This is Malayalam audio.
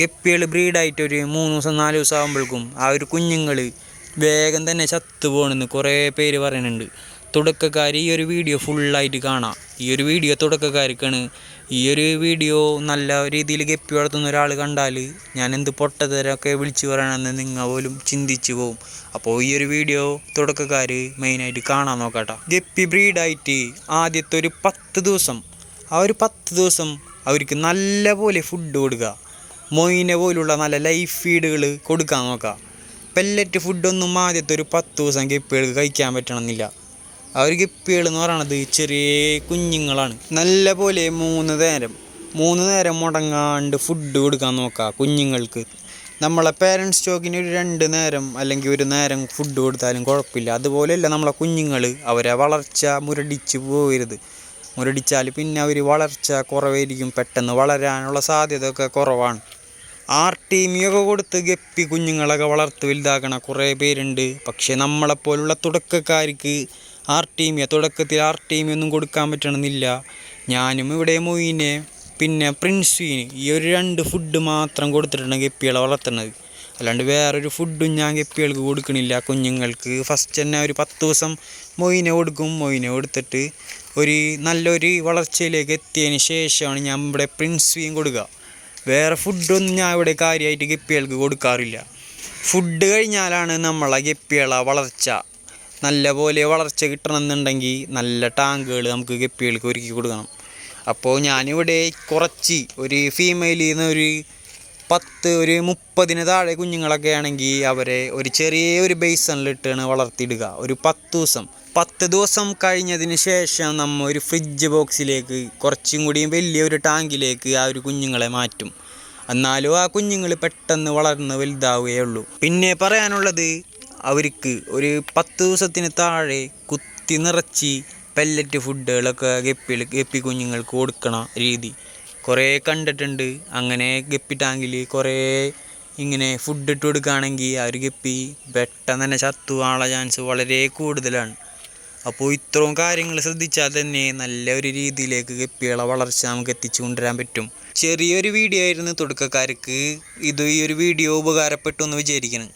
ഗപ്പികൾ ബ്രീഡായിട്ട് ഒരു മൂന്ന് ദിവസം നാല് ദിവസം ആകുമ്പോഴേക്കും ആ ഒരു കുഞ്ഞുങ്ങൾ വേഗം തന്നെ ചത്തു പോകണമെന്ന് കുറേ പേര് പറയുന്നുണ്ട് തുടക്കക്കാർ ഈ ഒരു വീഡിയോ ഫുള്ളായിട്ട് കാണാം. ഈ ഒരു വീഡിയോ തുടക്കക്കാർക്കാണ്. ഈ ഒരു വീഡിയോ നല്ല രീതിയിൽ ഗപ്പി വളർത്തുന്ന ഒരാൾ കണ്ടാൽ ഞാൻ എന്ത് പൊട്ടത്തരമൊക്കെ വിളിച്ചു പറയണമെന്ന് നിങ്ങൾ പോലും ചിന്തിച്ചു പോകും അപ്പോൾ ഈ ഒരു വീഡിയോ തുടക്കക്കാർ മെയിനായിട്ട് കാണാൻ നോക്കട്ടെ. ഗപ്പി ബ്രീഡായിട്ട് ആദ്യത്തെ ഒരു പത്ത് ദിവസം ആ ഒരു പത്ത് ദിവസം അവർക്ക് നല്ല പോലെ ഫുഡ് കൊടുക്കുക മൊയിനെ പോലുള്ള നല്ല ലൈഫ് ഫീഡുകൾ കൊടുക്കാൻ നോക്കുക പെല്ലറ്റ് ഫുഡൊന്നും ആദ്യത്തെ ഒരു പത്ത് ദിവസം ഗപ്പികൾക്ക് കഴിക്കാൻ പറ്റണമെന്നില്ല. ആ ഒരു ഗപ്പികൾ എന്ന് പറയണത് ചെറിയ കുഞ്ഞുങ്ങളാണ്. നല്ല പോലെ മൂന്ന് നേരം മൂന്ന് നേരം മുടങ്ങാണ്ട് ഫുഡ് കൊടുക്കാൻ നോക്കുക കുഞ്ഞുങ്ങൾക്ക്. നമ്മളെ പേരൻസ് സ്റ്റോക്കിന് ഒരു രണ്ട് നേരം അല്ലെങ്കിൽ ഒരു നേരം ഫുഡ് കൊടുത്താലും കുഴപ്പമില്ല. അതുപോലെയല്ല നമ്മളെ കുഞ്ഞുങ്ങൾ അവരെ വളർച്ച മുരടിച്ച് പോകരുത് മുരടിച്ചാൽ പിന്നെ അവർ വളർച്ച കുറവായിരിക്കും പെട്ടെന്ന് വളരാനുള്ള സാധ്യത ഒക്കെ കുറവാണ്. ആർട്ടീമിയൊക്കെ കൊടുത്ത് ഗപ്പി കുഞ്ഞുങ്ങളൊക്കെ വളർത്ത് വലുതാക്കണ കുറേ പേരുണ്ട്. പക്ഷേ നമ്മളെപ്പോലുള്ള തുടക്കക്കാർക്ക് ആർട്ടീമിയ തുടക്കത്തിൽ ആർ ആർട്ടീമിയൊന്നും കൊടുക്കാൻ പറ്റണമെന്നില്ല ഞാനും ഇവിടെ മൊയിനെ പിന്നെ പ്രിൻസ്വീന് ഈ ഒരു രണ്ട് ഫുഡ് മാത്രം കൊടുത്തിട്ടാണ് ഗപ്പികളെ വളർത്തുന്നത് അല്ലാണ്ട് വേറൊരു ഫുഡും ഞാൻ ഗപ്പികൾക്ക് കൊടുക്കണില്ല. കുഞ്ഞുങ്ങൾക്ക് ഫസ്റ്റ് തന്നെ ഒരു പത്ത് ദിവസം മൊയിനെ കൊടുക്കും. മൊയിനെ കൊടുത്തിട്ട് ഒരു നല്ലൊരു വളർച്ചയിലേക്ക് എത്തിയതിന് ശേഷമാണ് ഞാൻ ഇവിടെ പ്രിൻസ്വീൻ കൊടുക്കുക. വേറെ ഫുഡൊന്നും ഞാൻ ഇവിടെ കാര്യമായിട്ട് ഗപ്പികൾക്ക് കൊടുക്കാറില്ല. ഫുഡ് കഴിഞ്ഞാലാണ് നമ്മളെ ഗപ്പികളെ വളർച്ച നല്ല പോലെ വളർച്ച കിട്ടണമെന്നുണ്ടെങ്കിൽ നല്ല ടാങ്കുകൾ നമുക്ക് ഗപ്പികൾക്ക് ഒരുക്കി കൊടുക്കണം. അപ്പോൾ ഞാനിവിടെ കുറച്ച് ഒരു ഫീമെയിലിൽ നിന്ന് ഒരു പത്ത് ഒരു മുപ്പതിന് താഴെ കുഞ്ഞുങ്ങളൊക്കെ ആണെങ്കിൽ അവരെ ഒരു ചെറിയ ഒരു ബേസണിലിട്ടാണ് വളർത്തിയിടുക. ഒരു പത്ത് ദിവസം. പത്ത് ദിവസം കഴിഞ്ഞതിന് ശേഷം നമ്മൾ ഒരു ഫ്രിഡ്ജ് ബോക്സിലേക്ക് കുറച്ചും കൂടി വലിയൊരു ടാങ്കിലേക്ക് ആ ഒരു കുഞ്ഞുങ്ങളെ മാറ്റും. എന്നാലും ആ കുഞ്ഞുങ്ങൾ പെട്ടെന്ന് വളർന്ന് വലുതാവുകയുള്ളൂ പിന്നെ പറയാനുള്ളത് അവർക്ക് ഒരു പത്ത് ദിവസത്തിന് താഴെ കുത്തി നിറച്ച് പെല്ലറ്റ് ഫുഡുകളൊക്കെ ഗപ്പി ഗപ്പി കുഞ്ഞുങ്ങൾക്ക് കൊടുക്കണ രീതി. കുറേ കണ്ടിട്ടുണ്ട്. അങ്ങനെ ഗപ്പി ടാങ്കിൽ കുറേ ഇങ്ങനെ ഫുഡ് ഇട്ട് കൊടുക്കുകയാണെങ്കിൽ ആ ഒരു ഗപ്പി പെട്ടെന്ന് തന്നെ ചത്തു പോകാനുള്ള ചാൻസ് വളരെ കൂടുതലാണ്. അപ്പോൾ ഇത്രയും കാര്യങ്ങൾ ശ്രദ്ധിച്ചാൽ തന്നെ നല്ല ഒരു രീതിയിലേക്ക് ഗപ്പികളെ വളർച്ച നമുക്ക് എത്തിച്ചു കൊണ്ടുവരാൻ പറ്റും. ചെറിയൊരു വീഡിയോ ആയിരുന്നു തുടക്കക്കാർക്ക്. ഇത് ഈ ഒരു വീഡിയോ ഉപകാരപ്പെട്ടു എന്ന് വിചാരിക്കണം